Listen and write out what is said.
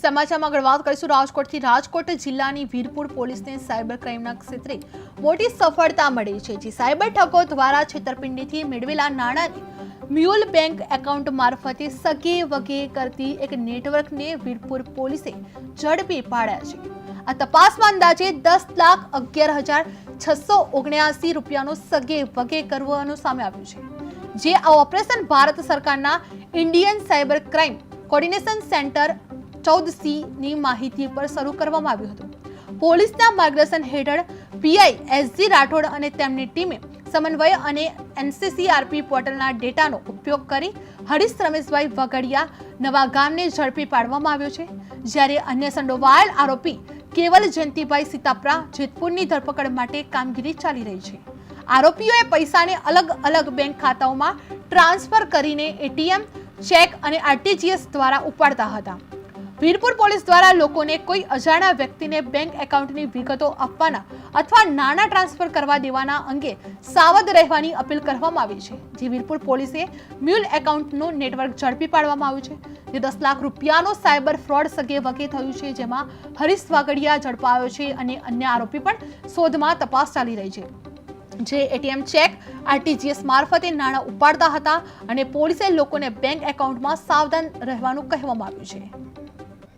સમાચારમાં આગળ વાત કરીશું. રાજકોટથી રાજકોટ જિલ્લાની વીરપુર પોલીસને સાયબર ક્રાઇમના ક્ષેત્રે મોટી સફળતા મળી છે. જે સાયબર ઠગો દ્વારા છેતરપિંડીથી મેળવેલા નાણાંને મ્યુલ બેંક એકાઉન્ટ મારફતે સગે વગે કરતી એક નેટવર્કને વીરપુર પોલીસે ઝડપી પાડ્યા છે. આ તપાસમાં અંદાજે દસ લાખ અગિયાર હજાર છસો ઓગણ્યાસી રૂપિયાનો સગે વગે કરવાનું સામે આવ્યું છે. જે આ ઓપરેશન ભારત સરકારના Indian cyber crime coordination centre ચૌદ સીની માહિતી પર શરૂ કરવામાં આવ્યું હતું. પોલીસના માર્ગદર્શન હેઠળ પીઆઈ એસજી રાઠોડ અને તેમની ટીમે સમન્વય અને એનસીસીઆરપી પોર્ટલના ડેટાનો ઉપયોગ કરી હરીશ રમેશભાઈ વગડિયા નવા ગામને ઝડપી પાડવામાં આવ્યો છે. જ્યારે અન્ય સંડોવાયેલ આરોપી કેવલ જયંતિભાઈ સીતાપરા જેતપુરની ધરપકડ માટે કામગીરી ચાલી રહી છે. આરોપીઓએ પૈસાને અલગ અલગ બેંક ખાતાઓમાં ટ્રાન્સફર કરીને એટીએમ, ચેક અને આરટીજીએસ દ્વારા ઉપાડતા હતા. વીરપુર પોલીસ દ્વારા લોકોને કોઈ અજાણ્યા વ્યક્તિને બેંક એકાઉન્ટની વિગતો આપવાના અથવા નાણાં ટ્રાન્સફર કરવા દેવાના અંગે સાવધ રહેવાની અપીલ કરવામાં આવી છે, જે વીરપુર પોલીસે મ્યુલ એકાઉન્ટનું નેટવર્ક ઝડપી પાડવામાં આવ્યું છે, જે દસ લાખ રૂપિયાનો સાયબર ફ્રોડ સગે વગે થયું છે, જેમાં હરીશ વાગડિયા ઝડપાયો છે અને અન્ય આરોપી પણ શોધમાં તપાસ ચાલી રહી છે. જે એટીએમ ચેક આરટીજીએસ મારફતે નાણાં ઉપાડતા હતા અને પોલીસે લોકોને બેંક એકાઉન્ટમાં સાવધાન રહેવાનું કહેવામાં આવ્યું છે.